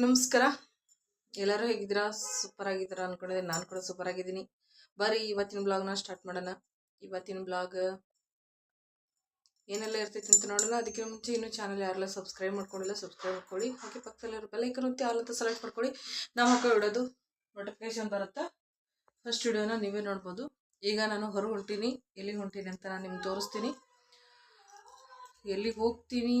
ನಮಸ್ಕಾರ. ಎಲ್ಲರೂ ಹೇಗಿದ್ದೀರಾ? ಸೂಪರ್ ಆಗಿದ್ದೀರಾ ಅನ್ಕೊಂಡಿದ್ದೀನಿ ನಾನು ಕೂಡ ಸೂಪರ್ ಆಗಿದ್ದೀನಿ. ಬರ್ರಿ, ಇವತ್ತಿನ ಬ್ಲಾಗ್ನ ಸ್ಟಾರ್ಟ್ ಮಾಡೋಣ. ಇವತ್ತಿನ ಬ್ಲಾಗ್ ಏನೆಲ್ಲ ಇರ್ತೈತೆ ಅಂತ ನೋಡೋಣ. ಅದಕ್ಕೆ ಮುಂಚೆ ಇನ್ನೂ ಚಾನಲ್ ಯಾರೆಲ್ಲ ಸಬ್ಸ್ಕ್ರೈಬ್ ಮಾಡ್ಕೊಂಡಿಲ್ಲ ಸಬ್ಸ್ಕ್ರೈಬ್ ಮಾಡ್ಕೊಳ್ಳಿ. ಹಾಗೆ ಪಕ್ಕದಲ್ಲಿರೋ ಬೆಲ್ಲೈಕನ್ ಒತ್ತಿ ಅಂತ ಸೆಲೆಕ್ಟ್ ಮಾಡ್ಕೊಳ್ಳಿ. ನಾವು ಹಾಕೋ ಇಡೋದು ನೋಟಿಫಿಕೇಶನ್ ಬರುತ್ತಾ? ಫಸ್ಟ್ ವಿಡಿಯೋನ ನೀವೇ ನೋಡ್ಬೋದು. ಈಗ ನಾನು ಹೊರಗೆ ಹೊಂಟೀನಿ. ಎಲ್ಲಿಗೆ ಹೊಂಟೀನಿ ಅಂತ ನಾನು ನಿಮ್ಗೆ ತೋರಿಸ್ತೀನಿ. ಎಲ್ಲಿಗೆ ಹೋಗ್ತೀನಿ?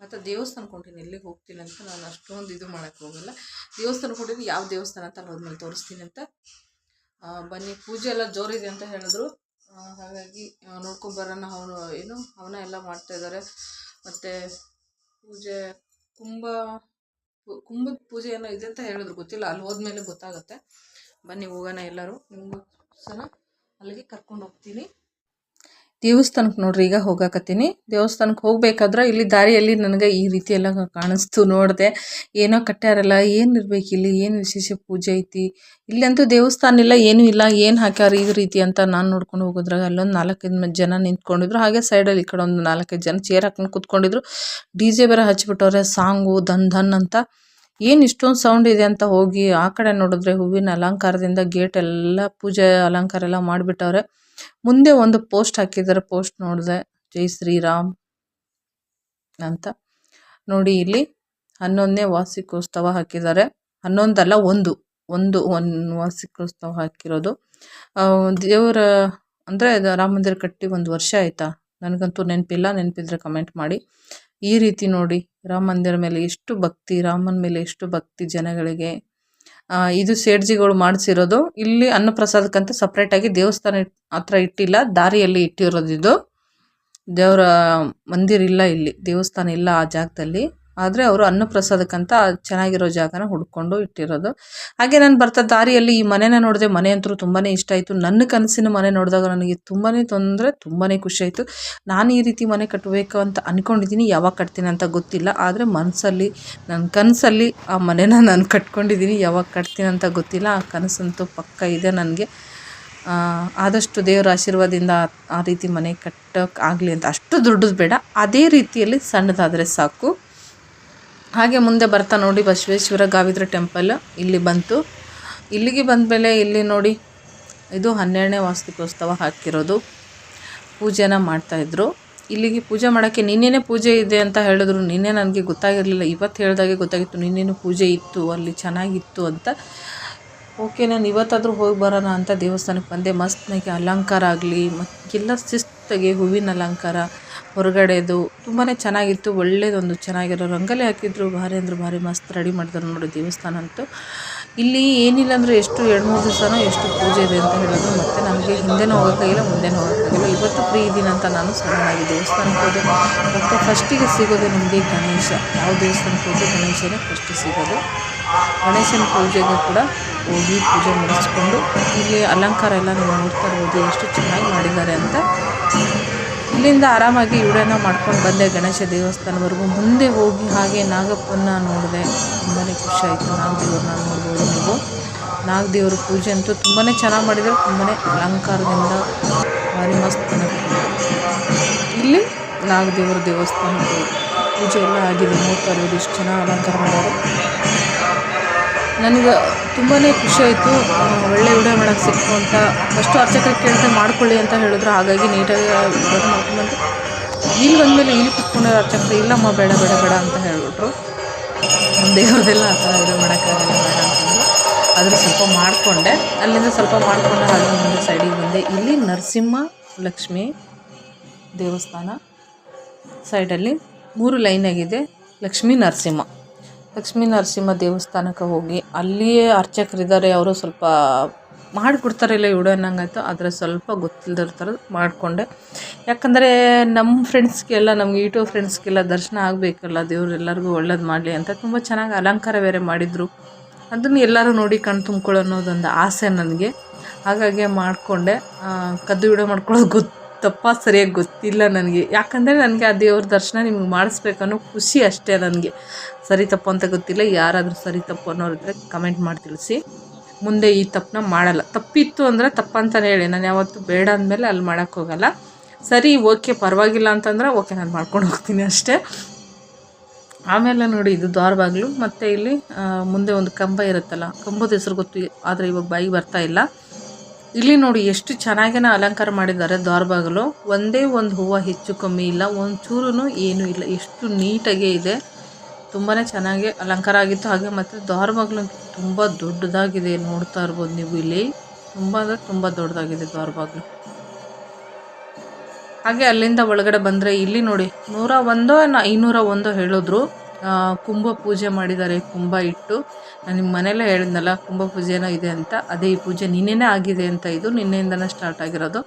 ಮತ್ತು ದೇವಸ್ಥಾನಕ್ಕೆ ಹೊಂಟೀನಿ, ಎಲ್ಲಿಗೆ ಹೋಗ್ತೀನಿ ಅಂತ ನಾನು ಅಷ್ಟೊಂದು ಇದು ಮಾಡೋಕ್ಕೆ ಹೋಗಲ್ಲ. ದೇವಸ್ಥಾನಕ್ಕೆ ಹೊಂಟಿದ್ದು ಯಾವ ದೇವಸ್ಥಾನ ಅಂತ ಅಲ್ಲಿ ಹೋದ್ಮೇಲೆ ತೋರಿಸ್ತೀನಿ ಅಂತ. ಬನ್ನಿ, ಪೂಜೆ ಎಲ್ಲ ಜೋರಿದೆ ಅಂತ ಹೇಳಿದ್ರು. ಹಾಗಾಗಿ ನೋಡ್ಕೊಂಬರೋಣ ಅವನು, ಏನು, ಅವನ ಎಲ್ಲ ಮಾಡ್ತಾ ಇದ್ದಾರೆ ಮತ್ತು ಪೂಜೆ, ಕುಂಭ ಕುಂಭದ ಪೂಜೆ ಏನೋ ಇದೆ ಅಂತ ಹೇಳಿದ್ರು, ಗೊತ್ತಿಲ್ಲ, ಅಲ್ಲಿ ಹೋದ್ಮೇಲೆ ಗೊತ್ತಾಗುತ್ತೆ. ಬನ್ನಿ, ಹೋಗೋಣ ಎಲ್ಲರೂ. ನಿಮಗೂ ಸಹ ಅಲ್ಲಿಗೆ ಕರ್ಕೊಂಡು ಹೋಗ್ತೀನಿ. ದೇವಸ್ಥಾನಕ್ಕೆ ನೋಡ್ರಿ, ಈಗ ಹೋಗಾಕತ್ತೀನಿ. ದೇವಸ್ಥಾನಕ್ಕೆ ಹೋಗ್ಬೇಕಾದ್ರೆ ಇಲ್ಲಿ ದಾರಿಯಲ್ಲಿ ನನಗೆ ಈ ರೀತಿ ಎಲ್ಲ ಕಾಣಿಸ್ತು ನೋಡಿದೆ. ಏನೋ ಕಟ್ಟ್ಯಾರಲ್ಲ ಏನು ಇರ್ಬೇಕು ಇಲ್ಲಿ? ಏನು ವಿಶೇಷ ಪೂಜೆ ಐತಿ? ಇಲ್ಲಂತೂ ದೇವಸ್ಥಾನ ಇಲ್ಲ, ಏನೂ ಇಲ್ಲ. ಏನು ಹಾಕ್ಯಾರ ಈ ರೀತಿ ಅಂತ ನಾನು ನೋಡ್ಕೊಂಡು ಹೋಗೋದ್ರಾಗ ಅಲ್ಲೊಂದು ನಾಲ್ಕೈದು ಜನ ನಿಂತ್ಕೊಂಡಿದ್ರು. ಹಾಗೆ ಸೈಡಲ್ಲಿ ಈ ಕಡೆ ಒಂದು ನಾಲ್ಕೈದು ಜನ ಚೇರ್ ಹಾಕೊಂಡು ಕೂತ್ಕೊಂಡಿದ್ರು. ಡಿ ಜೆ ಬೇರೆ ಹಚ್ಚಿಬಿಟ್ಟವ್ರೆ ಸಾಂಗು ಧನ್ ಧನ್ ಅಂತ. ಏನು ಇಷ್ಟೊಂದು ಸೌಂಡ್ ಇದೆ ಅಂತ ಹೋಗಿ ಆ ಕಡೆ ನೋಡಿದ್ರೆ ಹೂವಿನ ಅಲಂಕಾರದಿಂದ ಗೇಟ್ ಎಲ್ಲ ಪೂಜೆ ಅಲಂಕಾರ ಎಲ್ಲ ಮಾಡಿಬಿಟ್ಟವ್ರೆ. ಮುಂದೆ ಒಂದು ಪೋಸ್ಟ್ ಹಾಕಿದ್ದಾರೆ. ಪೋಸ್ಟ್ ನೋಡಿದೆ ಜೈ ಶ್ರೀರಾಮ್ ಅಂತ. ನೋಡಿ ಇಲ್ಲಿ ಹನ್ನೊಂದನೇ ವಾರ್ಷಿಕೋತ್ಸವ ಹಾಕಿದ್ದಾರೆ. ಹನ್ನೊಂದಲ್ಲ, ಒಂದು. ಒಂದು ಒಂದು ವಾರ್ಷಿಕೋತ್ಸವ ಹಾಕಿರೋದು. ದೇವರ, ಅಂದರೆ ರಾಮ ಮಂದಿರ ಕಟ್ಟಿ ಒಂದು ವರ್ಷ ಆಯ್ತಾ? ನನಗಂತೂ ನೆನಪಿಲ್ಲ. ನೆನಪಿದ್ರೆ ಕಮೆಂಟ್ ಮಾಡಿ. ಈ ರೀತಿ ನೋಡಿ, ರಾಮ ಮಂದಿರ ಮೇಲೆ ಎಷ್ಟು ಭಕ್ತಿ, ರಾಮನ ಮೇಲೆ ಎಷ್ಟು ಭಕ್ತಿ ಜನಗಳಿಗೆ ಇದು ಸೇಡ್ಜಿಗಳು ಮಾಡಿಸಿರೋದು. ಇಲ್ಲಿ ಅನ್ನಪ್ರಸಾದಕ್ಕಂತ ಸಪ್ರೇಟಾಗಿ ದೇವಸ್ಥಾನ ಹತ್ರ ಇಟ್ಟಿಲ್ಲ, ದಾರಿಯಲ್ಲಿ ಇಟ್ಟಿರೋದು ಇದು ದೇವರ ಮಂದಿರ ಇಲ್ಲ ಇಲ್ಲಿ, ದೇವಸ್ಥಾನ ಇಲ್ಲ ಆ ಜಾಗದಲ್ಲಿ. ಆದರೆ ಅವರು ಅನ್ನಪ್ರಸಾದಕ್ಕಂತ ಚೆನ್ನಾಗಿರೋ ಜಾಗನ ಹುಡ್ಕೊಂಡು ಇಟ್ಟಿರೋದು. ಹಾಗೆ ನಾನು ಬರ್ತಾ ದಾರಿಯಲ್ಲಿ ಈ ಮನೆನ ನೋಡಿದೆ ಮನೆ ಅಂತೂ ತುಂಬಾ ಇಷ್ಟ ಆಯಿತು. ನನ್ನ ಕನಸಿನ ಮನೆ ನೋಡಿದಾಗ ನನಗೆ ತುಂಬಾ ತೊಂದರೆ ತುಂಬಾ ಖುಷಿ ಆಯಿತು. ನಾನು ಈ ರೀತಿ ಮನೆ ಕಟ್ಟಬೇಕು ಅಂತ ಅಂದ್ಕೊಂಡಿದ್ದೀನಿ ಯಾವಾಗ ಕಟ್ತೀನಿ ಅಂತ ಗೊತ್ತಿಲ್ಲ. ಆದರೆ ಮನಸ್ಸಲ್ಲಿ ನನ್ನ ಕನಸಲ್ಲಿ ಆ ಮನೆನ ನಾನು ಕಟ್ಕೊಂಡಿದ್ದೀನಿ. ಯಾವಾಗ ಕಟ್ತೀನಿ ಅಂತ ಗೊತ್ತಿಲ್ಲ. ಆ ಕನಸಂತೂ ಪಕ್ಕ ಇದೆ ನನಗೆ. ಆದಷ್ಟು ದೇವರ ಆಶೀರ್ವಾದದಿಂದ ಆ- ರೀತಿ ಮನೆ ಕಟ್ಟೋಕ್ಕಾಗಲಿ ಅಂತ. ಅಷ್ಟು ದೊಡ್ಡದು ಬೇಡ. ಅದೇ ರೀತಿಯಲ್ಲಿ ಸಣ್ಣದಾದರೆ ಸಾಕು. ಹಾಗೆ ಮುಂದೆ ಬರ್ತಾ ನೋಡಿ ಬಸವೇಶ್ವರ ಗಾವಿದ್ರ ಟೆಂಪಲ್ ಇಲ್ಲಿ ಬಂತು. ಇಲ್ಲಿಗೆ ಬಂದ ಮೇಲೆ ಇಲ್ಲಿ ನೋಡಿ ಇದು ಹನ್ನೆರಡನೇ ವಾರ್ಷಿಕೋತ್ಸವ ಹಾಕಿರೋದು. ಪೂಜೆನ ಮಾಡ್ತಾಯಿದ್ರು ಇಲ್ಲಿಗೆ ಪೂಜೆ ಮಾಡೋಕ್ಕೆ ನಿನ್ನೆನೇ ಪೂಜೆ ಇದೆ ಅಂತ ಹೇಳಿದ್ರು. ನಿನ್ನೆ ನನಗೆ ಗೊತ್ತಾಗಿರಲಿಲ್ಲ. ಇವತ್ತು ಹೇಳಿದಾಗೆ ಗೊತ್ತಾಗಿತ್ತು. ನಿನ್ನೆನೂ ಪೂಜೆ ಇತ್ತು. ಅಲ್ಲಿ ಚೆನ್ನಾಗಿತ್ತು ಅಂತ. ಓಕೆ ನಾನು ಇವತ್ತಾದರೂ ಹೋಗಿ ಬರೋಣ ಅಂತ ದೇವಸ್ಥಾನಕ್ಕೆ ಬಂದೆ. ಮಸ್ತ್ನಾಗೆ ಅಲಂಕಾರ ಆಗಲಿ ಮತ್ತೆಲ್ಲ ಶಿಸ್ತಾಗಿ ಹೂವಿನ ಅಲಂಕಾರ, ಹೊರಗಡೆದು ತುಂಬಾ ಚೆನ್ನಾಗಿತ್ತು. ಒಳ್ಳೆಯದೊಂದು ಚೆನ್ನಾಗಿರೋ ರಂಗೋಲಿ ಹಾಕಿದ್ರು. ಭಾರಿ ಅಂದ್ರೆ ಭಾರಿ ಮಸ್ತ್ ರೆಡಿ ಮಾಡಿದ್ರು ನೋಡಿ ದೇವಸ್ಥಾನ ಅಂತೂ. ಇಲ್ಲಿ ಏನಿಲ್ಲ ಅಂದರೆ ಎಷ್ಟು ಎರಡು ಮೂರು ದಿವಸನೋ ಎಷ್ಟು ಪೂಜೆ ಇದೆ ಅಂತ ಹೇಳಿದ್ರು, ಮತ್ತು ನಮಗೆ ಹಿಂದೆನೂ ಹೋಗೋಕ್ಕಾಗಿಲ್ಲ ಮುಂದೆನೂ ಹೋಗೋಕ್ಕಾಗಿಲ್ಲ ಇವತ್ತು ಫ್ರೀ ಇದ್ದೀನಿ ಅಂತ ನಾನು ಸಡನ್ನಾಗಿ ದೇವಸ್ಥಾನಕ್ಕೆ ಹೋದೆ. ಮತ್ತು ಫಸ್ಟಿಗೆ ಸಿಗೋದು ನಿಮಗೆ ಗಣೇಶ. ಯಾವ ದೇವಸ್ಥಾನಕ್ಕೆ ಹೋದರೆ ಗಣೇಶನೇ ಫಸ್ಟ್ ಸಿಗೋದು. ಗಣೇಶನ ಪೂಜೆಗೆ ಕೂಡ ಹೋಗಿ ಪೂಜೆ ಮುಗಿಸ್ಕೊಂಡು, ಇಲ್ಲಿ ಅಲಂಕಾರ ಎಲ್ಲ ನೀವು ನೋಡ್ತಾ ಇರ್ಬೋದು, ಎಷ್ಟು ಚೆನ್ನಾಗಿ ಮಾಡಿದ್ದಾರೆ ಅಂತ. ಇಲ್ಲಿಂದ ಆರಾಮಾಗಿ ವಿಡಿಯೋನ ಮಾಡ್ಕೊಂಡು ಬಂದೆ ಗಣೇಶ ದೇವಸ್ಥಾನವರೆಗೂ. ಮುಂದೆ ಹೋಗಿ ಹಾಗೆ ನಾಗಪ್ಪನ ನೋಡಿದೆ. ತುಂಬಾ ಖುಷಿ ಆಯಿತು ನಾಗದೇವ್ರನ್ನ ನೋಡ್ಬೋದು ನೀವು. ನಾಗದೇವ್ರ ಪೂಜೆ ಅಂತೂ ತುಂಬಾ ಚೆನ್ನಾಗಿ ಮಾಡಿದರು. ತುಂಬಾ ಅಲಂಕಾರದಿಂದ ಭಾರಿ ಮಸ್ತ್. ಇಲ್ಲಿ ನಾಗದೇವರ ದೇವಸ್ಥಾನ. ಪೂಜೆ ಎಲ್ಲ ಆಗಿದೆ. ಇರ್ಬೋದು ಇಷ್ಟು ಚೆನ್ನಾಗಿ ಅಲಂಕಾರ ಮಾಡೋರು ನನಗೆ ತುಂಬಾ ಖುಷಿಯಾಯಿತು ಒಳ್ಳೆ ವಿಡಿಯೋ ಮಾಡೋಕ್ಕೆ ಸಿಕ್ಕು ಅಂತ. ಫಸ್ಟು ಅರ್ಚಕರಿಗೆ ಕೇಳಿದೆ ಮಾಡ್ಕೊಳ್ಳಿ ಅಂತ ಹೇಳಿದ್ರು. ಹಾಗಾಗಿ ನೀಟಾಗಿ ವಿಡಿಯೋ ಮಾಡ್ಕೊಂಡ್ಬಂದು. ಇಲ್ಲಿ ಬಂದಮೇಲೆ ಇಲ್ಲಿ ಕುತ್ಕೊಂಡ್ರೆ ಅರ್ಚಕರು ಇಲ್ಲಮ್ಮ ಬೇಡ ಬೇಡ ಬೇಡ ಅಂತ ಹೇಳಿಬಿಟ್ರು. ದೇವ್ರದೆಲ್ಲ ಆ ಥರ ವಿಡಿಯೋ ಮಾಡೋಕ್ಕಾಗಲ್ಲ, ಬೇಡ ಅಂತಂದರು ಆದರೆ ಸ್ವಲ್ಪ ಮಾಡಿಕೊಂಡೆ. ಅಲ್ಲಿಂದ ಸ್ವಲ್ಪ ಮಾಡಿಕೊಂಡೆ, ಹಾಗೆ ಮುಂದೆ ಸೈಡಿಗೆ ಬಂದೆ. ಇಲ್ಲಿ ನರಸಿಂಹ ಲಕ್ಷ್ಮಿ ದೇವಸ್ಥಾನ ಸೈಡಲ್ಲಿ ಮೂರು ಲೈನ್ ಆಗಿದೆ. ಲಕ್ಷ್ಮೀ ನರಸಿಂಹ. ಲಕ್ಷ್ಮೀ ನರಸಿಂಹ ದೇವಸ್ಥಾನಕ್ಕೆ ಹೋಗಿ ಅಲ್ಲಿಯೇ ಅರ್ಚಕರಿದ್ದಾರೆ, ಅವರು ಸ್ವಲ್ಪ ಮಾಡಿಕೊಡ್ತಾರೆ ಇಲ್ಲ ವಿಡಿಯೋ ಅನ್ನಂಗಾಯ್ತು, ಆದರೆ ಸ್ವಲ್ಪ ಗೊತ್ತಿಲ್ಲದಿರ್ತಾರೆ ಥರ ಮಾಡಿಕೊಂಡೆ. ಯಾಕಂದರೆ ನಮ್ಮ ಫ್ರೆಂಡ್ಸ್ಗೆಲ್ಲ ನಮ್ಗೆ ಯೂಟ್ಯೂಬ್ ಫ್ರೆಂಡ್ಸ್ಗೆಲ್ಲ ದರ್ಶನ ಆಗಬೇಕಲ್ಲ, ದೇವ್ರು ಎಲ್ಲರಿಗೂ ಒಳ್ಳೇದು ಮಾಡಲಿ ಅಂತ ತುಂಬ ಚೆನ್ನಾಗಿ ಅಲಂಕಾರ ಬೇರೆ ಮಾಡಿದರು. ಅದನ್ನು ಎಲ್ಲರೂ ನೋಡಿ ಕಣ್ ತುಂಬ್ಕೊಳ್ಳೋ ಅನ್ನೋದೊಂದು ಆಸೆ ನನಗೆ. ಹಾಗಾಗಿ ಮಾಡಿಕೊಂಡೆ. ಕದ್ದು ವಿಡಿಯೋ ಮಾಡ್ಕೊಳ್ಳೋದು ಗೊತ್ತಪ್ಪ ಸರಿಯಾಗಿ ಗೊತ್ತಿಲ್ಲ ನನಗೆ. ಯಾಕಂದರೆ ನನಗೆ ಆ ದೇವ್ರ ದರ್ಶನ ನಿಮ್ಗೆ ಮಾಡಿಸ್ಬೇಕನ್ನೋ ಖುಷಿ ಅಷ್ಟೇ ನನಗೆ. ಸರಿ ತಪ್ಪು ಅಂತ ಗೊತ್ತಿಲ್ಲ, ಯಾರಾದರೂ ಸರಿ ತಪ್ಪು ಅನ್ನೋರಿದ್ರೆ ಕಮೆಂಟ್ ಮಾಡಿ ತಿಳಿಸಿ ಮುಂದೆ ಈ ತಪ್ಪನ್ನ ಮಾಡಲ್ಲ. ತಪ್ಪಿತ್ತು ಅಂದರೆ ತಪ್ಪಂತಲೇ ಹೇಳಿ. ನಾನು ಯಾವತ್ತೂ ಬೇಡ ಅಂದಮೇಲೆ ಅಲ್ಲಿ ಮಾಡೋಕ್ಕೋಗಲ್ಲ ಸರಿ ಓಕೆ ಪರವಾಗಿಲ್ಲ ಅಂತಂದ್ರೆ ಓಕೆ ನಾನು ಮಾಡ್ಕೊಂಡು ಹೋಗ್ತೀನಿ ಅಷ್ಟೇ. ಆಮೇಲೆ ನೋಡಿ, ಇದು ದ್ವಾರ ಬಾಗಿಲು. ಮತ್ತು ಇಲ್ಲಿ ಮುಂದೆ ಒಂದು ಕಂಬ ಇರುತ್ತಲ್ಲ. ಕಂಬದ ಹೆಸರು ಗೊತ್ತು, ಆದರೆ ಇವಾಗ ಬಾಯಿಗೆ ಬರ್ತಾ ಇಲ್ಲ. ಇಲ್ಲಿ ನೋಡಿ ಎಷ್ಟು ಚೆನ್ನಾಗಿನ ಅಲಂಕಾರ ಮಾಡಿದ್ದಾರೆ ದ್ವಾರ ಬಾಗಿಲು ಒಂದೇ ಒಂದು ಹೂವು ಹೆಚ್ಚು ಕಮ್ಮಿ ಇಲ್ಲ ಒಂದು ಚೂರು ಏನೂ ಇಲ್ಲ, ಎಷ್ಟು ನೀಟಾಗೇ ಇದೆ. ತುಂಬಾ ಚೆನ್ನಾಗಿ ಅಲಂಕಾರ ಆಗಿತ್ತು. ಹಾಗೆ ಮತ್ತು ದ್ವಾರ ಬಾಗಿಲು ತುಂಬ ದೊಡ್ಡದಾಗಿದೆ ನೋಡ್ತಾ ಇರ್ಬೋದು ನೀವು ಇಲ್ಲಿ. ತುಂಬ ಅಂದರೆ ತುಂಬ ದೊಡ್ಡದಾಗಿದೆ ದ್ವಾರ ಬಾಗಿಲು ಹಾಗೆ ಅಲ್ಲಿಂದ ಒಳಗಡೆ ಬಂದರೆ ಇಲ್ಲಿ ನೋಡಿ ನೂರ ಒಂದೋ ಐನೂರ ಒಂದೋ ಹೇಳಿದ್ರು. ಕುಂಭ ಪೂಜೆ ಮಾಡಿದ್ದಾರೆ, ಕುಂಭ ಇಟ್ಟು. ನಾನು ನಿಮ್ಮ ಮನೆಯಲ್ಲೇ ಹೇಳಿದ್ನಲ್ಲ, ಕುಂಭ ಪೂಜೆನೋ ಇದೆ ಅಂತ, ಅದೇ ಈ ಪೂಜೆ ನಿನ್ನೆನೇ ಆಗಿದೆ ಅಂತ ಇದು, ನಿನ್ನೆಯಿಂದನೇ ಸ್ಟಾರ್ಟ್ ಆಗಿರೋದು.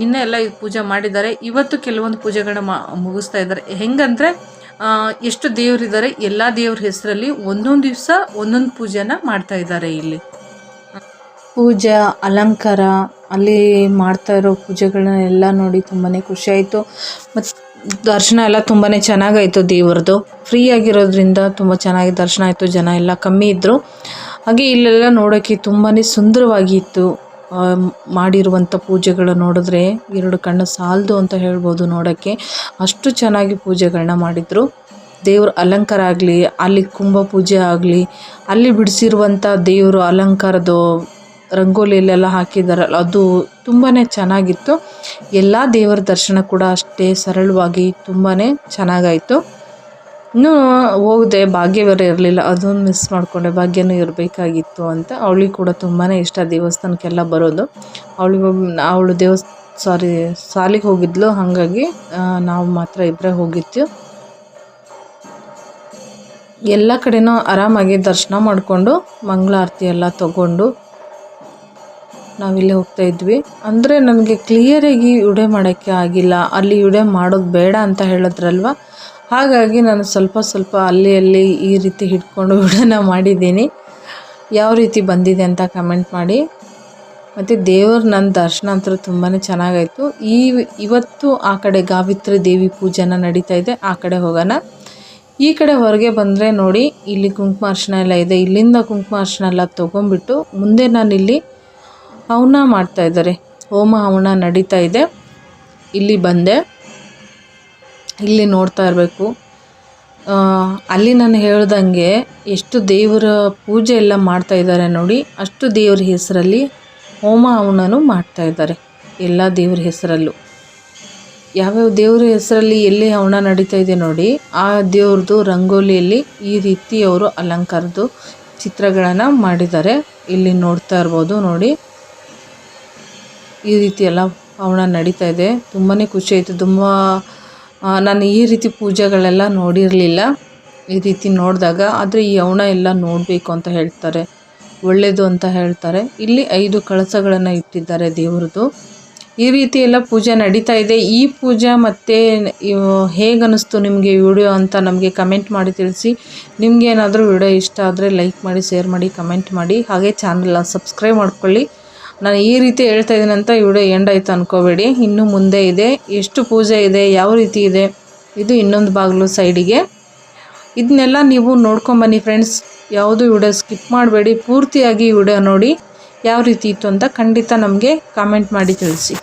ನಿನ್ನೆ ಎಲ್ಲ ಈ ಪೂಜೆ ಮಾಡಿದ್ದಾರೆ, ಇವತ್ತು ಕೆಲವೊಂದು ಪೂಜೆಗಳನ್ನ ಮಾ, ಮುಗಿಸ್ತಾ ಇದ್ದಾರೆ. ಹೆಂಗಂದರೆ ಎಷ್ಟು ದೇವರಿದ್ದಾರೆ, ಎಲ್ಲ ದೇವ್ರ ಹೆಸರಲ್ಲಿ ಒಂದೊಂದು ದಿವಸ ಒಂದೊಂದು ಪೂಜೆನ ಮಾಡ್ತಾ ಇದ್ದಾರೆ ಇಲ್ಲಿ. ಪೂಜೆ, ಅಲಂಕಾರ, ಅಲ್ಲಿ ಮಾಡ್ತಾ ಇರೋ ಪೂಜೆಗಳನ್ನೆಲ್ಲ ನೋಡಿ ತುಂಬಾ ಖುಷಿ ಆಯಿತು. ಮತ್ತು ದರ್ಶನ ಎಲ್ಲ ತುಂಬಾ ಚೆನ್ನಾಗಾಯಿತು ದೇವ್ರದ್ದು. ಫ್ರೀ ಆಗಿರೋದ್ರಿಂದ ತುಂಬ ಚೆನ್ನಾಗಿ ದರ್ಶನ ಆಯಿತು, ಜನ ಎಲ್ಲ ಕಮ್ಮಿ ಇದ್ದರು ಹಾಗೆ ಇಲ್ಲೆಲ್ಲ ನೋಡೋಕ್ಕೆ ತುಂಬಾ ಸುಂದರವಾಗಿತ್ತು. ಮಾಡಿರುವಂಥ ಪೂಜೆಗಳು ನೋಡಿದ್ರೆ, ಎರಡು ಕಣ್ಣು ಸಾಲದು ಅಂತ ಹೇಳ್ಬೋದು ನೋಡೋಕ್ಕೆ ಅಷ್ಟು ಚೆನ್ನಾಗಿ ಪೂಜೆಗಳನ್ನ ಮಾಡಿದರು. ದೇವ್ರ ಅಲಂಕಾರ ಆಗಲಿ, ಅಲ್ಲಿ ಕುಂಭ ಪೂಜೆ ಆಗಲಿ, ಅಲ್ಲಿ ಬಿಡಿಸಿರುವಂಥ ದೇವರು ಅಲಂಕಾರದ್ದು ರಂಗೋಲಿಯಲ್ಲೆಲ್ಲ ಹಾಕಿದಾರಲ್ಲ, ಅದು ತುಂಬಾ ಚೆನ್ನಾಗಿತ್ತು. ಎಲ್ಲ ದೇವರ ದರ್ಶನ ಕೂಡ ಅಷ್ಟೇ ಸರಳವಾಗಿ ತುಂಬಾ ಚೆನ್ನಾಗಾಯಿತು. ಇನ್ನೂ ಹೋಗದೆ, ಭಾಗ್ಯವರ ಇರಲಿಲ್ಲ, ಅದೊಂದು ಮಿಸ್ ಮಾಡಿಕೊಂಡೆ, ಭಾಗ್ಯನೂ ಇರಬೇಕಾಗಿತ್ತು ಅಂತ. ಅವಳಿಗೆ ಕೂಡ ತುಂಬಾ ಇಷ್ಟ ದೇವಸ್ಥಾನಕ್ಕೆಲ್ಲ ಬರೋದು. ಅವಳಿಗೆ ಅವಳು ದೇವಸ್ ಸಾರಿ ಸಾಲಿಗೆ ಹೋಗಿದ್ಲು, ಹಾಗಾಗಿ ನಾವು ಮಾತ್ರ ಇಬ್ಬರೇ ಹೋಗಿತ್ತು ಎಲ್ಲ ಕಡೆನೂ ಆರಾಮಾಗಿ ದರ್ಶನ ಮಾಡಿಕೊಂಡು, ಮಂಗಳಾರತಿ ಎಲ್ಲ ತಗೊಂಡು ನಾವಿಲ್ಲೇ ಹೋಗ್ತಾ ಇದ್ವಿ. ಅಂದರೆ ನನಗೆ ಕ್ಲಿಯರಾಗಿ ಉಡೆ ಮಾಡೋಕ್ಕೆ ಆಗಿಲ್ಲ. ಅಲ್ಲಿ ಉಡೆ ಮಾಡೋದು ಬೇಡ ಅಂತ ಹೇಳಿದ್ರಲ್ವ? ಹಾಗಾಗಿ ನಾನು ಸ್ವಲ್ಪ ಸ್ವಲ್ಪ ಅಲ್ಲಿ ಅಲ್ಲಿ ಈ ರೀತಿ ಹಿಡ್ಕೊಂಡು ವಿಡಿಯೋನ ಮಾಡಿದ್ದೀನಿ. ಯಾವ ರೀತಿ ಬಂದಿದೆ ಅಂತ ಕಮೆಂಟ್ ಮಾಡಿ. ಮತ್ತು ದೇವರ ನನ್ನ ದರ್ಶನ ಅಂತೂ ತುಂಬಾ ಚೆನ್ನಾಗಾಯಿತು. ಈ ಇವತ್ತು ಆ ಕಡೆ ಗಾವಿತ್ರಿ ದೇವಿ ಪೂಜೆನ ನಡೀತಾ ಇದೆ. ಆ ಕಡೆ ಹೋಗೋಣ. ಈ ಕಡೆ ಹೊರಗೆ ಬಂದರೆ ನೋಡಿ, ಇಲ್ಲಿ ಕುಂಕುಮ ಅರ್ಶಿನ ಎಲ್ಲ ಇದೆ. ಇಲ್ಲಿಂದ ಕುಂಕುಮ ಅರ್ಶಿನ ಎಲ್ಲ ತೊಗೊಂಬಿಟ್ಟು ಮುಂದೆ ನಾನಿಲ್ಲಿ ಹವನ ಮಾಡ್ತಾ ಇದ್ದಾರೆ. ಹೋಮ ಹವನ ನಡೀತಾ ಇದೆ. ಇಲ್ಲಿ ಬಂದೆ. ಇಲ್ಲಿ ನೋಡ್ತಾ ಇರಬೇಕು. ಅಲ್ಲಿ ನಾನು ಹೇಳ್ದಂಗೆ ಎಷ್ಟು ದೇವರ ಪೂಜೆ ಎಲ್ಲ ಮಾಡ್ತಾ ಇದ್ದಾರೆ ನೋಡಿ, ಅಷ್ಟು ದೇವ್ರ ಹೆಸರಲ್ಲಿ ಹೋಮ ಹವನನೂ ಮಾಡ್ತಾ ಇದ್ದಾರೆ. ಎಲ್ಲ ದೇವ್ರ ಹೆಸರಲ್ಲೂ. ಯಾವ್ಯಾವ ದೇವ್ರ ಹೆಸರಲ್ಲಿ ಎಲ್ಲಿ ಹವನ ನಡೀತಾ ಇದೆ ನೋಡಿ, ಆ ದೇವ್ರದ್ದು ರಂಗೋಲಿಯಲ್ಲಿ ಈ ರೀತಿ ಅವರು ಅಲಂಕಾರದ್ದು ಚಿತ್ರಗಳನ್ನು ಮಾಡಿದ್ದಾರೆ. ಇಲ್ಲಿ ನೋಡ್ತಾ ಇರ್ಬೋದು ನೋಡಿ. ಈ ರೀತಿ ಎಲ್ಲ ಹವನ ನಡೀತಾ ಇದೆ. ತುಂಬಾ ಖುಷಿ ಆಯಿತು. ತುಂಬ ನಾನು ಈ ರೀತಿ ಪೂಜೆಗಳೆಲ್ಲ ನೋಡಿರಲಿಲ್ಲ. ಈ ರೀತಿ ನೋಡಿದಾಗ ಆದರೆ ಈ ಹವನ ಎಲ್ಲ ನೋಡಬೇಕು ಅಂತ ಹೇಳ್ತಾರೆ. ಒಳ್ಳೆಯದು ಅಂತ ಹೇಳ್ತಾರೆ. ಇಲ್ಲಿ ಐದು ಕಳಸಗಳನ್ನು ಇಟ್ಟಿದ್ದಾರೆ ದೇವ್ರದ್ದು ಈ ರೀತಿ ಎಲ್ಲ ಪೂಜೆ ನಡೀತಾ ಇದೆ. ಈ ಪೂಜೆ ಮತ್ತು ಹೇಗನ್ನಿಸ್ತು ನಿಮಗೆ ವಿಡಿಯೋ ಅಂತ ನಮಗೆ ಕಮೆಂಟ್ ಮಾಡಿ ತಿಳಿಸಿ. ನಿಮಗೇನಾದರೂ ವಿಡಿಯೋ ಇಷ್ಟ ಆದರೆ ಲೈಕ್ ಮಾಡಿ, ಶೇರ್ ಮಾಡಿ, ಕಮೆಂಟ್ ಮಾಡಿ. ಹಾಗೆ ಚಾನಲ್ನ ಸಬ್ಸ್ಕ್ರೈಬ್ ಮಾಡ್ಕೊಳ್ಳಿ. ನಾನು ಈ ರೀತಿ ಹೇಳ್ತಾ ಇದ್ದೀನಿ ಅಂತ ಈ ವಿಡಿಯೋ ಎಂಡ್ ಆಯ್ತು ಅನ್ಕೋಬೇಡಿ. ಇನ್ನು ಮುಂದೆ ಇದೆ. ಎಷ್ಟು ಪೂಜೆ ಇದೆ, ಯಾವ ರೀತಿ ಇದೆ, ಇದು ಇನ್ನೊಂದು ಬಾಗಿಲು ಸೈಡಿಗೆ ಇದನ್ನೆಲ್ಲ ನೀವು ನೋಡ್ಕೊಂಬನ್ನಿ ಫ್ರೆಂಡ್ಸ್ ಯಾವುದು ವಿಡಿಯೋ ಸ್ಕಿಪ್ ಮಾಡಬೇಡಿ. ಪೂರ್ತಿಯಾಗಿ ವಿಡಿಯೋ ನೋಡಿ. ಯಾವ ರೀತಿ ಇತ್ತು ಅಂತ ಖಂಡಿತ ನಮಗೆ ಕಾಮೆಂಟ್ ಮಾಡಿ ತಿಳಿಸಿ.